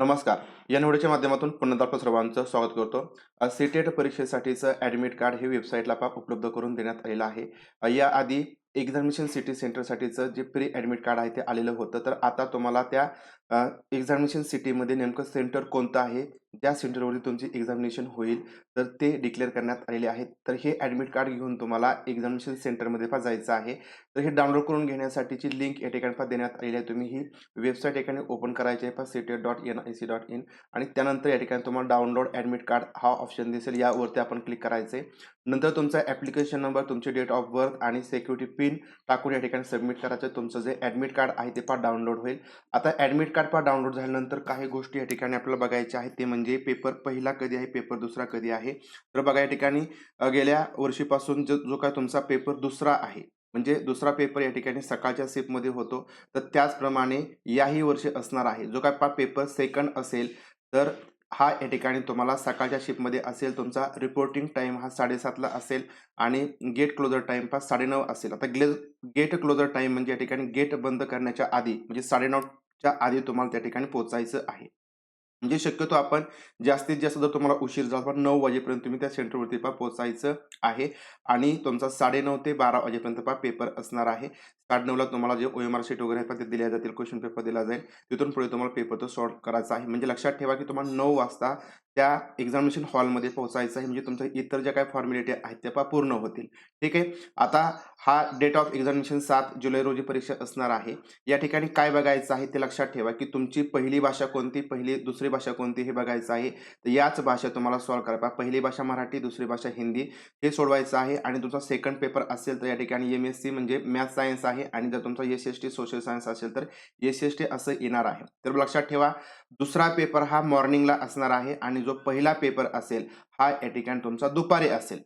नमस्कार. या निवडीच्या माध्यमातून पुन्हा सर्वांचं स्वागत करतो. सी टेट परीक्षेसाठीचं ॲडमिट कार्ड हे वेबसाईटला पा उपलब्ध करून देण्यात आलेलं आहे. याआधी एक्झामिनेशन सिटी सेंटरसाठीचं जे प्री ॲडमिट कार्ड आहे ते आलेलं होतं. तर आता तुम्हाला त्या एक्झामिनेशन सिटीमध्ये नेमकं सेंटर कोणतं आहे? ज्या सेंटरवरती तुमची एक्झामिनेशन होईल. तर ते डिक्लेअर करण्यात आलेले आहेत. तर हे ॲडमिट कार्ड घेऊन तुम्हाला एक्झामिनेशन सेंटरमध्ये पण जायचं आहे. तर हे डाउनलोड करून घेण्यासाठीची लिंक या ठिकाणी पण देण्यात आलेली आहे तुम्ही. ही वेबसाईट या ठिकाणी ओपन करायची आहे पण CTET dot N I C dot in आणि त्यानंतर या ठिकाणी तुम्हाला डाउनलोड ॲडमिट कार्ड हा ऑप्शन दिसेल. यावरती आपण क्लिक करायचे नंतर तुमचा ॲप्लिकेशन नंबर तुमची डेट ऑफ बर्थ आणि सिक्युरिटी पिन टाकून या ठिकाणी सबमिट करायचं. तुमचं जे ॲडमिट कार्ड आहे ते पण डाउनलोड होईल. आता ॲडमिट कार्ड पहा डाउनलोड झाल्यानंतर काही गोष्टी या ठिकाणी आपल्याला बघायच्या आहेत. ते म्हणजे पेपर पहिला कधी आहे पेपर दुसरा कधी आहे? तर बघा या ठिकाणी गेल्या वर्षीपासून जो जो काय तुमचा पेपर दुसरा आहे म्हणजे दुसरा पेपर या ठिकाणी सकाळच्या सेपमध्ये होतो. तर त्याचप्रमाणे याही वर्षी असणार आहे. जो काय पा पेपर सेकंड असेल तर हा या ठिकाणी तुम्हाला सकाळच्या शिपमध्ये असेल. तुमचा रिपोर्टिंग टाईम हा साडेसातला असेल आणि गेट क्लोजर टाईम पास साडेनऊ असेल. आता ग्ले गेट क्लोजर टाईम म्हणजे या ठिकाणी गेट बंद करण्याच्या आधी म्हणजे साडेनऊ च्या आधी तुम्हाला त्या ठिकाणी पोहोचायचं आहे. म्हणजे शक्यतो आपण जास्तीत जास्त जर तुम्हाला उशीर झाला पण नऊ वाजेपर्यंत तुम्ही त्या सेंटरवरती पा पोहोचायचं आहे. आणि तुमचा साडेनऊ ते बारा वाजेपर्यंत पा पेपर असणार आहे. साडेनऊला तुम्हाला जे ओ एम आर सीट वगैरे आहे ते दिल्या जातील क्वेश्चन पेपर दिला जाईल. तिथून पुढे तुम्हाला पेपर तो सॉल्व करायचा आहे. म्हणजे लक्षात ठेवा की तुम्हाला नऊ वाजता त्या एक्झामिनेशन हॉलमध्ये पोहोचायचं आहे. म्हणजे तुमच्या इतर ज्या काही फॉर्मॅलिटी आहेत त्या पा पूर्ण होतील. ठीक आहे? आता हा डेट ऑफ एक्झामिनेशन सात जुलै रोजी परीक्षा असणार आहे. या ठिकाणी काय बघायचं आहे ते लक्षात ठेवा की तुमची पहिली भाषा कोणती पहिली दुसरी भाषा कोणती हे बघायचं आहे. तर याच भाषा तुम्हाला सॉल्व करा. पहिली भाषा मराठी दुसरी भाषा हिंदी हे सोडवायचं आहे. आणि तुमचा सेकंड पेपर असेल तर या ठिकाणी एम एस सी म्हणजे मॅथ सायन्स आहे. आणि जर तुमचा S S T social science असेल तर एस एस टी असं येणार आहे. तर लक्षात ठेवा दुसरा पेपर हा मॉर्निंगला असणार आहे. आणि जो पहिला पेपर असेल हा या ठिकाणी तुमचा दुपारी असेल.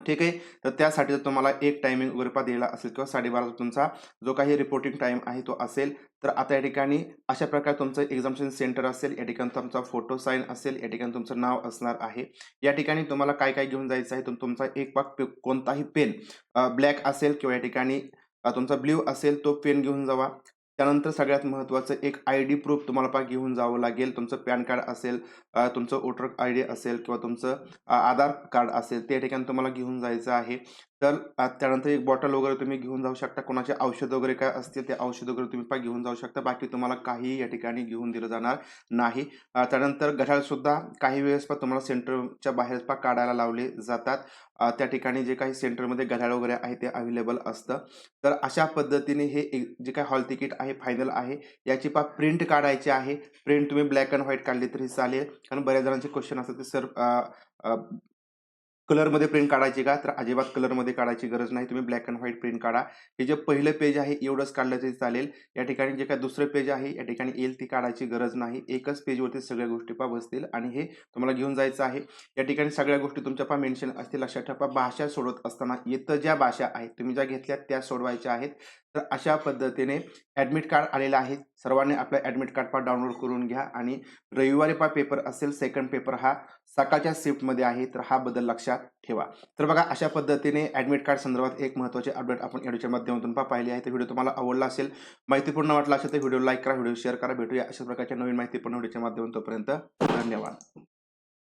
ठीक आहे? तर त्यासाठी जर तुम्हाला एक टायमिंग वगैरे दिलेला असेल किंवा साडेबाराचा तुमचा जो काही रिपोर्टिंग टाईम आहे तो असेल तर आता या ठिकाणी अशा प्रकारे तुमचं एक्झामिनेशन सेंटर असेल या ठिकाणी तुमचा फोटो साईन असेल या ठिकाणी तुमचं नाव असणार आहे. या ठिकाणी तुम्हाला काय काय घेऊन जायचं आहे तुम तुमचा एक पाक कोणताही पेन ब्लॅक असेल किंवा या ठिकाणी तुमचा ब्ल्यू असेल तो पेन घेऊन जावा. त्यानंतर सगळ्यात महत्त्वाचं एक आय डी प्रूफ तुम्हाला पा घेऊन जावं लागेल. तुमचं पॅन कार्ड असेल तुमचं वोटर आय डी असेल किंवा तुमचं आधार कार्ड असेल त्या ठिकाणी तुम्हाला घेऊन जायचं आहे. तर त्यानंतर एक बॉटल वगैरे तुम्ही घेऊन जाऊ शकता. कोणाचे औषध वगैरे काय असतील ते औषध वगैरे तुम्ही पा घेऊन जाऊ शकता. बाकी तुम्हाला काही या ठिकाणी घेऊन दिलं जाणार नाही. त्यानंतर घड्याळसुद्धा काही वेळेस पा तुम्हाला सेंटरच्या बाहेर पा काढायला लावले जातात. त्या ठिकाणी जे काही सेंटरमध्ये घड्याळ वगैरे आहे ते अवेलेबल असतं. तर अशा पद्धतीने हे एक जे काही हॉल तिकीट आहे फायनल आहे. याची पा प्रिंट काढायची आहे. प्रिंट तुम्ही ब्लॅक अँड व्हाईट काढली तरी चालेल. कारण बऱ्याच जणांचे क्वेश्चन असतात ते सर कलरमध्ये प्रिंट काढायची का? तर अजिबात कलरमध्ये काढायची गरज नाही. तुम्ही ब्लॅक अँड व्हाईट प्रिंट काढा. हे जे पहिलं पेज आहे एवढंच काढलं तरी चालेल. या ठिकाणी जे काय दुसरं पेज आहे या ठिकाणी येईल ती काढायची गरज नाही. एकच पेजवरती सगळ्या गोष्टी पा बसतील आणि हे तुम्हाला घेऊन जायचं आहे. या ठिकाणी सगळ्या गोष्टी तुमच्या पा मेन्शन असतील. लक्षात ठेवा भाषा सोडवत असताना इथं ज्या भाषा आहेत तुम्ही ज्या घेतल्या त्या सोडवायच्या आहेत. तर अशा पद्धतीने ॲडमिट कार्ड आलेलं आहे. सर्वांनी आपलं ॲडमिट कार्ड पा डाउनलोड करून घ्या. आणि रविवारी पा पेपर असेल सेकंड पेपर हा सकाळच्या शिफ्टमध्ये आहे. तर हा बदल लक्षात ठेवा. तर बघा अशा पद्धतीने ॲडमिट कार्ड संदर्भात एक महत्त्वाचे अपडेट आपण व्हिडिओच्या माध्यमातून पा पाहिली आहे. तर व्हिडिओ तुम्हाला आवडला असेल माहितीपूर्ण वाटला असेल तर व्हिडिओ लाईक करा व्हिडिओ शेअर करा. भेटूया अशा प्रकारच्या नवीन माहितीपूर्ण व्हिडिओच्या माध्यमातून तोपर्यंत धन्यवाद.